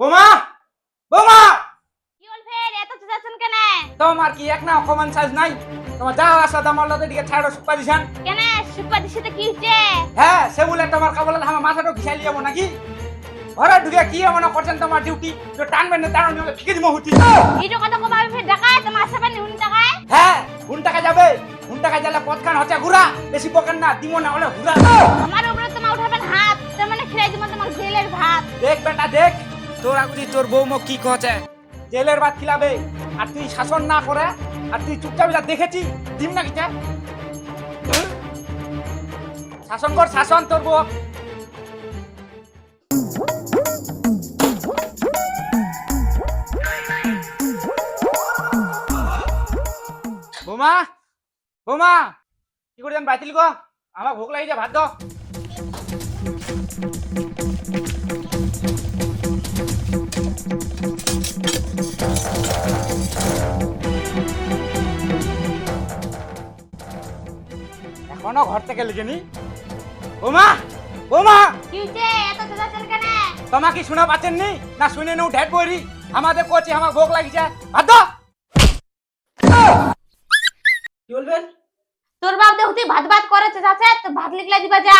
বোমা! বোমা! কি হল ফের? এত চেঁচাচ্ছেন কেন? তোমার কি এক না কমন সাইজ নাই? তোমার যা আসা দামার লতে দিকে ছাড়ো সুপা দিছান কেন? সুপাদি সাথে কি হচ্ছে? হ্যাঁ সে বলে তোমার কাবলে আমার মাথাটা ঘিসাই লিয়াবো নাকি? ঘরে ঢুকে কি এমন করছেন তোমার ডিউটি তো টানবেন না টানো নিয়ে ফিকে দিব হুতি এইটো কথা কমাবি ফের ডাকায় তোমার সাথে হুন ডাকায় হ্যাঁ কোন টাকা যাবে। টাকা গেলে পথখান হচ্ছে ঘুরা। বেশি বকেন না দিব না হলে ঘুরা। আমার উপরে তোমার উঠাবেন হাত তার মানে খেলাই দিব তোমার জেলের ভাত। দেখ বেটা দেখ। তোর আগুদি তোর বৌমো কি কছে? জেলের ভাত খিলাবে। আর তুই শাসন না করে আর তুই চুপচাপ যা দেখেছি দিম না কিটা শাসন কর শাসন তোর বউ। বোমা বোমা কি করে আমি বাতিল গো? আমার ভোক লাগিছে ভাত দাও। এখনও ঘর থেকে লিখেনি। বোমা বোমা! কি হচ্ছে এত চেঁচাচ্ছেন কেন? তোমাকে শোনা পাচ্ছেন নি না শুনে নেও ঢেট বইরি আমাদের কোচে আমার ভোগ লাগিছে ভাত দাও। কি বলবেন তোর বাপ দেখতে ভাত ভাত করে চেঁচাচ্ছে তো ভাত লিখলে দিবা যা।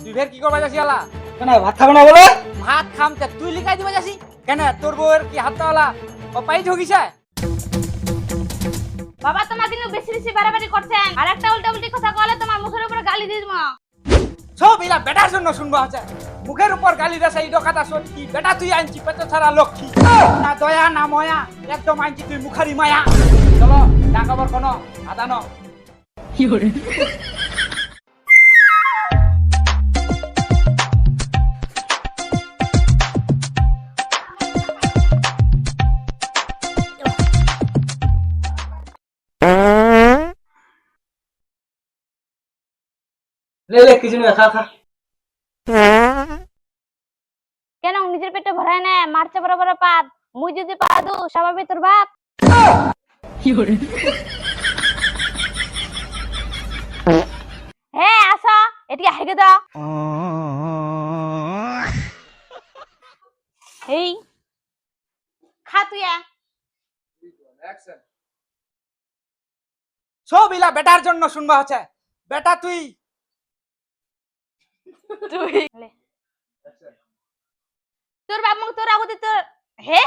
তুই ফের কি করবা যাসি আলা? কেন ভাত খাবে না বলে? ভাত খামতে তুই লিখাই দিবা যাসি? কেন তোর বউয়ের কি হাত তাওয়ালা ও পাই ঠকিছে বাবা তোমার কিন্তু বেশি বেশি বাড়াবাড়ি করছেন। আর একটা উল্টা উল্টি কথা বলে তোমার মুখের উপরে গালি দিয়ে দিব। সব এরা বেটার জন্য শুনব আছে মুখের উপর গালি দেশে এই কথা সত্যি বেটা, তুই আনছি পেট ছাড়া লক্ষ্মী না দয়া, না ময়া, একদম আনছি তুই মুখারি মায়া। চলো যা খবর কোনো আদানো লে লে কিছু না খা খা। কেন নিজের পেটে ভরায় না? মারছে বড় বড় পাত। মুই যদি পা দু স্বাভাবিক তোর বাপ। হ্যাঁ আসো এটিকে হেগে দাও এই খা তুই। সব ইলা বেটার জন্য শুনবা হচ্ছে। বেটা তুই তুই তোর বাপ মুখ তোর আগুতে তোর হে